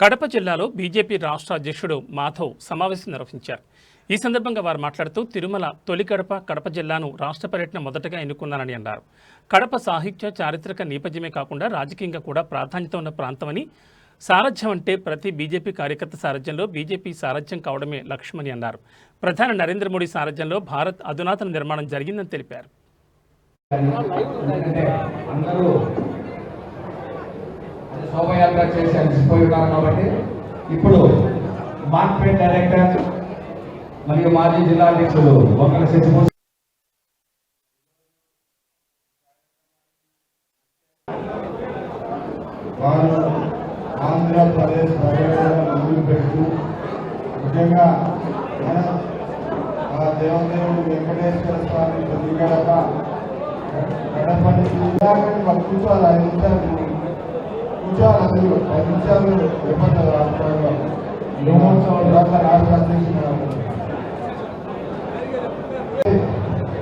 కడప జిల్లాలో బీజేపీ రాష్ట్ర అధ్యక్షుడు మాధవ్ సమావేశం నిర్వహించారు. ఈ సందర్భంగా వారు మాట్లాడుతూ తిరుమల తొలి కడప కడప జిల్లాను రాష్ట్ర పర్యటన మొదటగా ఎన్నుకున్నానని అన్నారు. కడప సాహిత్య చారిత్రక నేపథ్యమే కాకుండా రాజకీయంగా కూడా ప్రాధాన్యత ఉన్న ప్రాంతమని సారథ్యం అంటే ప్రతి బీజేపీ కార్యకర్త సారథ్యంలో బీజేపీ సారథ్యం కావడమే లక్ష్యమని అన్నారు. ప్రధాని నరేంద్ర మోడీ సారథ్యంలో భారత్ అధునాతన నిర్మాణం జరిగిందని తెలిపారు. శోభయాత్ర చేసి అలసిపోయి ఉన్నారు కాబట్టి. ఇప్పుడు మార్కెట్ డైరెక్టర్ మరియు మాజీ జిల్లా అధ్యక్షులు వంకల శశిభూషణ్. వారు ఆంధ్రప్రదేశ్ పర్యటన మొదలు పెడుతూ ముఖ్యంగా మన ఆ దేవదేవుడు వెంకటేశ్వర స్వామి తొలి గడప గడప నుంచి ఇలాగని వాళ్ళు కూర్చోవాలి ఐదు నిమిషాలు ఇబ్బంది రాష్ట్రంలో బ్రహ్మోత్సవం రాష్ట్ర రాష్ట్ర అధ్యక్షుడు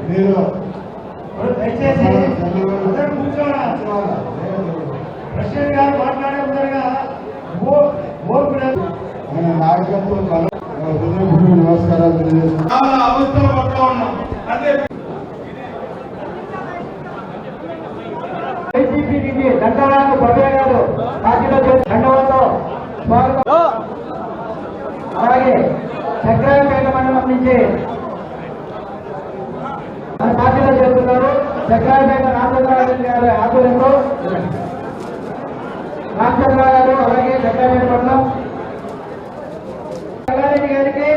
మీరు అందరూ ఆయన నాయకత్వం బలం హృదయపూర్వక నమస్కారాలు తెలియజేస్తున్నాను చాలా అవస్థలు పడుతూ ఉన్నాం. అదే వైసీపీకి అలాగే చక్రాయపేట మండలం నుంచి మన పార్టీలో చేస్తున్నారు చక్రాయపేట రామచంద్రారెడ్డి గారి ఆధ్వర్యంలో రామచంద్ర అలాగే చక్రాయపేట మండలం. రంగారెడ్డి గారికి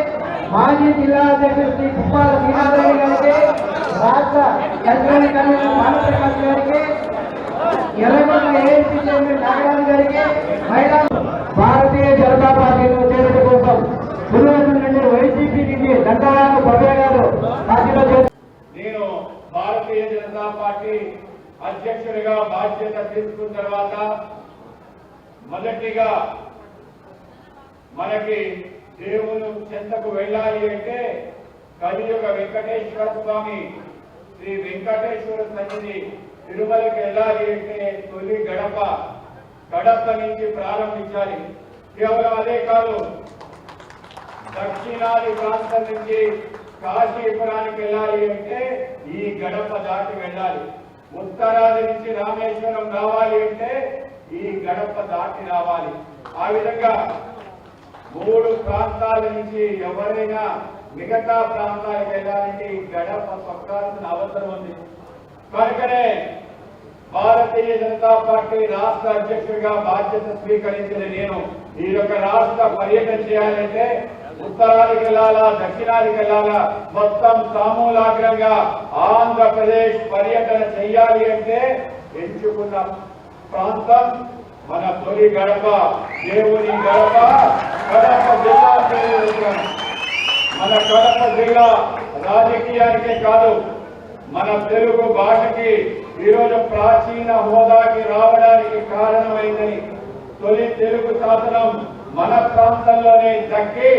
మాజీ జిల్లా అధ్యక్షుడు శ్రీ కుప్పాల శ్రీనాథరెడ్డి గారికి రాష్ట్ర కేంద్రాన్ని కన్వీనర్ మానప్రకాష్ గారికి ఎర్రగొండ ఏఎస్పీ చైర్మన్ నాగరాజు గారికి మహిళా భారతీయ జనతా పార్టీలో చేరడం కోసం పులివెందుల నుండి వైసీపీకి దండరాలు భవ్య గారు పార్టీలో చేరు నేను భారతీయ జనతా పార్టీ అధ్యక్షుడిగా బాధ్యత తీసుకున్న తర్వాత మొదటిగా మనకి దేవుని చెంతకు వెళ్ళాలి అంటే కలియుగ వెంకటేశ్వర స్వామి శ్రీ వెంకటేశ్వర సన్నిధి తిరుమలకి వెళ్ళాలి అంటే తొలి గడప గడప నుంచి ప్రారంభించాలి. కేవలం అదే కాదు దక్షిణాది ప్రాంతం నుంచి కాశీపురానికి వెళ్ళాలి అంటే ఈ గడప దాటి వెళ్ళాలి. ఉత్తరాది నుంచి రామేశ్వరం రావాలి అంటే ఈ గడప దాటి రావాలి. ఆ విధంగా మూడు ప్రాంతాల నుంచి ఎవరైనా మిగతా ప్రాంతాలకు వెళ్ళాలంటే ఈ గడప పక్కాల్సిన అవసరం ఉంది. కనుకనే భారతీయ జనతా పార్టీ రాష్ట్ర అధ్యక్షుడిగా బాధ్యత స్వీకరించిన నేను ఈ యొక్క రాష్ట్ర పర్యటన చేయాలంటే ఉత్తరానికి వెళ్ళాలా దక్షిణానికి వెళ్ళాలా? మొత్తం సామూలాగ్రంగా ఆంధ్రప్రదేశ్ పర్యటన చేయాలి అంటే ఎంచుకున్న ప్రాంతం మన తొలి గడప దేవుని గడప కడప జిల్లా మన కడప జిల్లా రాజకీయానికే కాదు మన తెలుగు భాషకి ఈరోజు ప్రాచీన హోదాకి రావడానికి కారణమైందని తొలి తెలుగు శాసనం మన ప్రాంతంలోనే దక్కి